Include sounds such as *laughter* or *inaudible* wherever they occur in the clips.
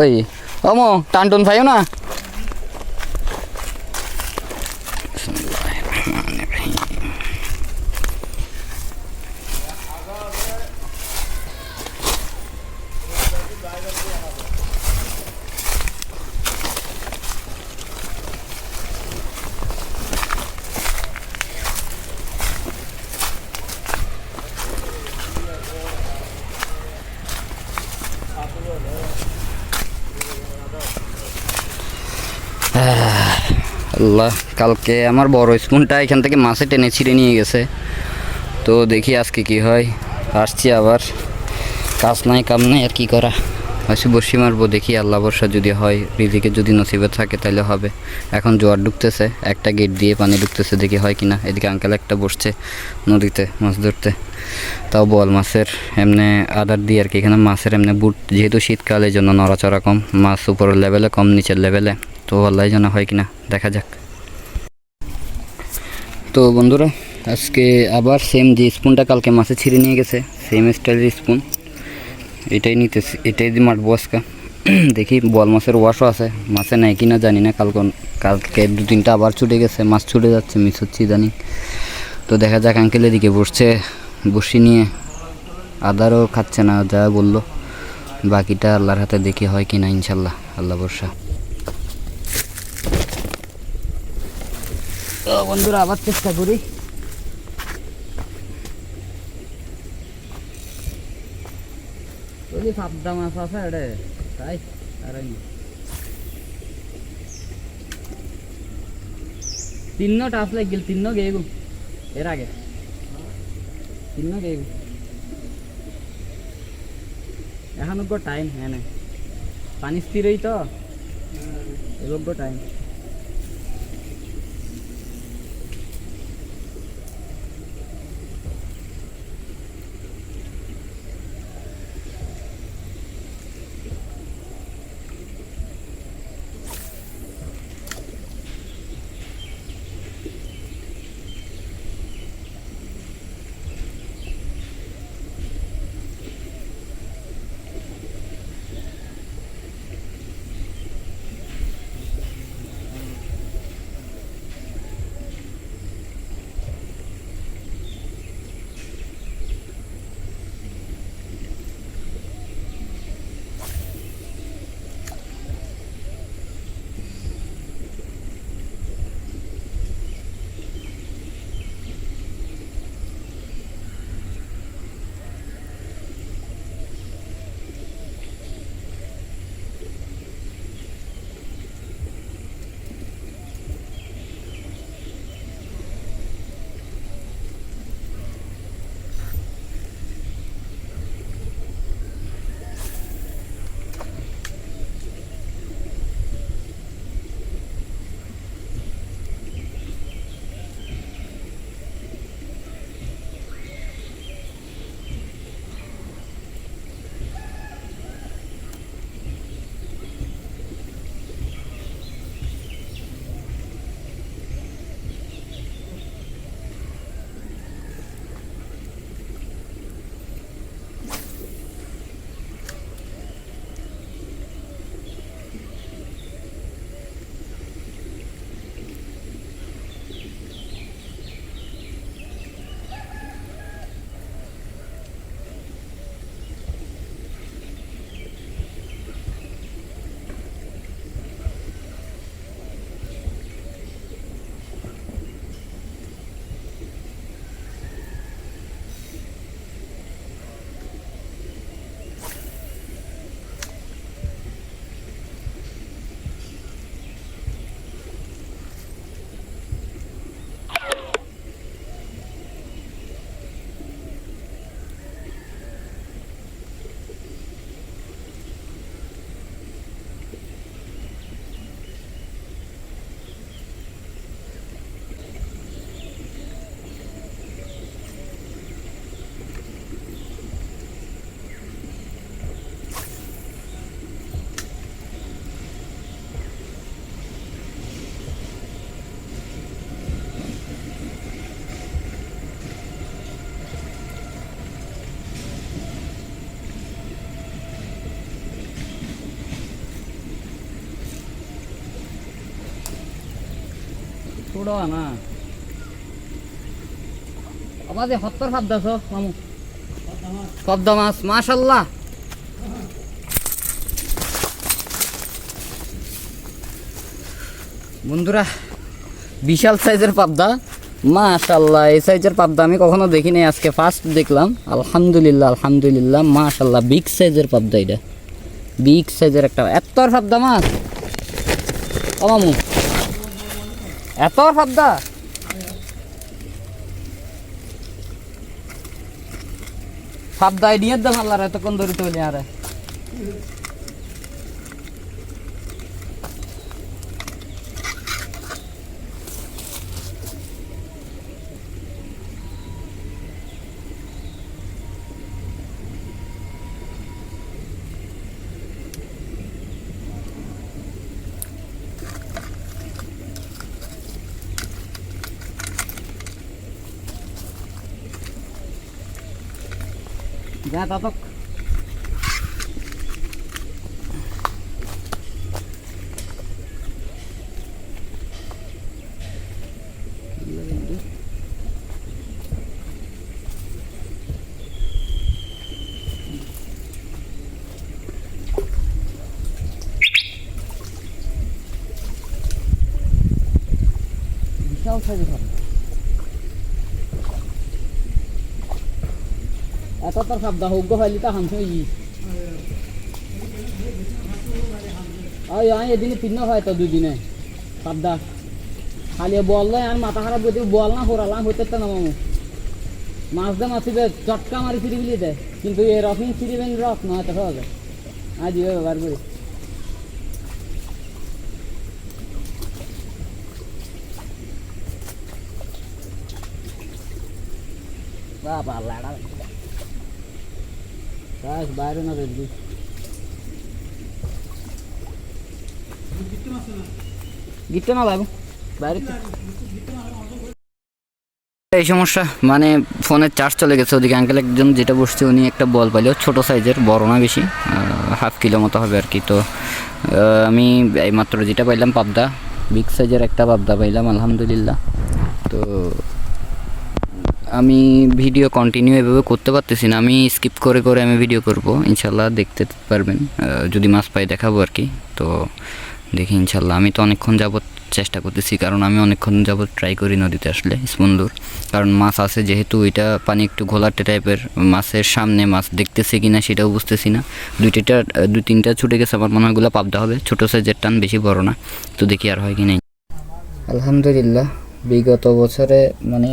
ওই অমো টান টুন পাইও না? আল্লাহ, কালকে আমার বড় স্পুনটা এখান থেকে মাছে টেনে ছিঁড়ে নিয়ে গেছে। তো দেখি আজকে কি হয়। আসছি আবার। কাজ নাই, কাম নাই, আর কি করা? আসি বসি মারবো, দেখি আল্লাহ বর্ষা যদি হয় রিজিকে যদি নসিবে থাকে তাহলে হবে। এখন জোয়ার ঢুকতেছে, একটা গেট দিয়ে পানি ঢুকতেছে, দেখি হয় কিনা। এদিকে আঙ্কেল একটা বসছে নদীতে, মাছ ধরতে। তাও বল মাছের এমনি আদার দিয়ে আর কি, এখানে মাছের এমনি বুট, যেহেতু শীতকাল এই জন্য নড়াচড়া কম। মাছ উপরের লেভেলে কম নিচের লেভেলে তো আল্লাহ জানা হয় কিনা, দেখা যাক। তো বন্ধুরা, আজকে আবার সেম যে স্পুনটা কালকে মাছে ছিঁড়ে নিয়ে গেছে সেম স্টাইলের স্পুন এটাই নিতেছি, এটাই দিয়ে মারবো আজকে। *clears throat* দেখি, বল মাছের ওয়াশও আছে, মাছে নেয় কিনা জানি না, কালকে কালকে দু তিনটা আবার ছুটে গেছে, মাছ ছুটে যাচ্ছে মিস হচ্ছে ইদানিং। তো দেখা যাক আঙ্কেল এদিকে বসছে, বসি নিয়ে। আদারও খাচ্ছে না, যা বলল। বাকিটা আল্লাহর হাতে দেখি হয় কিনা, ইনশাল্লাহ, আল্লাহ বর্ষা তো বন্ধুরা, আবার চেষ্টা করি। সাবদা মাছ আছে, এডে, তাই আর তিন্ন টাস লাগ গেল তিন্ন গেগু এর আগে। তিন্ন গেগু এখন টাইম হ্যাঁ পানি স্থিরই তো এবার টাইম বন্ধুরা, বিশাল সাইজের পাবদা। মাশাল্লাহ, এই সাইজের পাবদা আমি কখনো দেখিনি, আজকে ফার্স্ট দেখলাম। আলহামদুলিল্লাহ আলহামদুলিল্লাহ, মাশাল্লাহ বিগ সাইজের পাবদা এটা। বিগ সাইজের একটা এত পাবদা মাছ। ও এত পাবদা পাবদা নিয়ে দাম আল্লাহ এতক্ষণ ধরে চলে আরে। যা তাতক বিশাল সাইজের এত তোর শব্দ হোক হইলি তো হামছে ই ওই আমি এদিনে তিন হয় তো দুই দিনে শব্দ খালি বল লয় আর মাথা খারাপ যদি বল না হোরালাম হইতে তো না মামু মাছ দে মাছিবে চটকা মারি ফিরি বিলি দে। কিন্তু এই রফিং ফিরিবেন রফ, না হয়তো সহজে। আজ ইয়ে ব্যবহার করি। বাবা, লাড়া এই সমস্যা মানে ফোনের চার্জ চলে গেছে। ওদিকে আঙ্কেল একজন যেটা বসছে, উনি একটা বল পাইলো। ছোট সাইজের বড় না বেশি। হাফ কিলো মতো হবে আর কি। তো আমি এইমাত্র যেটা পাইলাম, পাবদা। বিগ সাইজের একটা পাবদা পাইলাম, আলহামদুলিল্লাহ। তো আমি ভিডিও কন্টিনিউ এভাবে করতে পারতেছি না। আমি স্কিপ করে করে আমি ভিডিও করব। ইনশাল্লাহ দেখতে পারবেন। যদি মাছ পাই দেখাবো আর কি। তো দেখি ইনশাল্লাহ। আমি তো অনেকক্ষণ যাবত চেষ্টা করতেছি, কারণ আমি অনেকক্ষণ যাবত ট্রাই করি নদীতে আসলে স্পন্দুর কারণ মাছ আছে যেহেতু ওইটা পানি একটু ঘোলাটে টাইপের মাছের সামনে মাছ দেখতেছে কিনা সেটাও বুঝতেছি না। দুইটা দুই তিনটা ছুটে গেছে, আমার মনে হয়গুলো পাবদা হবে। ছোটো সাইজের টান বেশি বড় না। তো দেখি আর হয় কি নাই। আলহামদুলিল্লাহ। বিগত বছরে মানে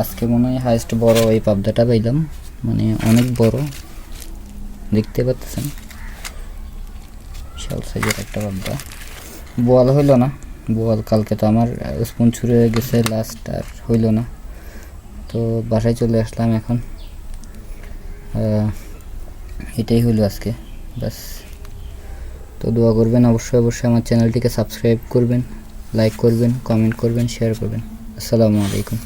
আজকে মনে হয় হাইস্ট বড় এই পাবদাটা পাইলাম। মানে অনেক বড়। দেখতে পাচ্ছেন? বিশাল সাইজের একটা পাবদা। বোয়াল হইল না। বোয়াল কালকে তো আমার স্পুন ছুঁড়ে গেছে লাস্ট আর হইল না। তো বাসায় চলে আসলাম এখন। এটাই হইল আজকে। ব্যাস। তো দোয়া করবেন অবশ্যই অবশ্যই আমার চ্যানেলটিকে সাবস্ক্রাইব করবেন লাইক করবেন কমেন্ট করবেন শেয়ার করবেন। আসসালামু আলাইকুম।